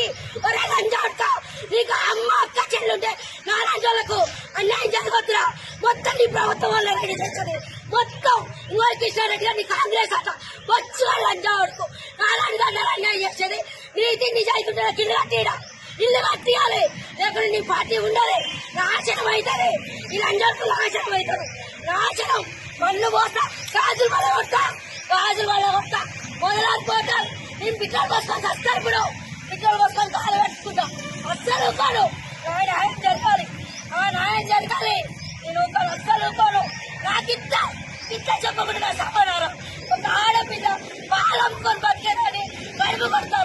ఏంటి ఒరే లంజాడుకో నీకు అమ్మ అక్క చెల్లుంటే నా అన్యాయం జరగొద్దురా. మొత్తం నీ ప్రభుత్వం వల్ల రెడీ చేస్తుంది. మొత్తం ఇంకోటి కృష్ణారెడ్డి నీ కాంగ్రెస్ అట. వచ్చు లంజాడుకు నారాయణ గారు అన్యాయం చేస్తుంది నీతి నిజాయితీ కింద కట్టిడా ఇల్లు కట్టియాలి. లేకుండా నీ పార్టీ ఉండాలి నాశనం అవుతుంది ఈ అంజాడుకు నాశనం అవుతుంది నాశనం. పళ్ళు పోతా గాజులు పడగొట్టా గాజులు పడగొట్టా మొదలాది పోతా నేను బిడ్డలు కోసం సస్తారు ఇప్పుడు అస్సలు కాదు నా న్యాయం జరగాలి. నా న్యాయం జరగాలి. నేను ఒక అస్సలు కోను నాకు ఇంత ఇంత చెప్పకుండా నా సమాధానం. ఒక ఆడపిల్ల పాలమ్ముకొని బతికేదని కడుపు కొడతా.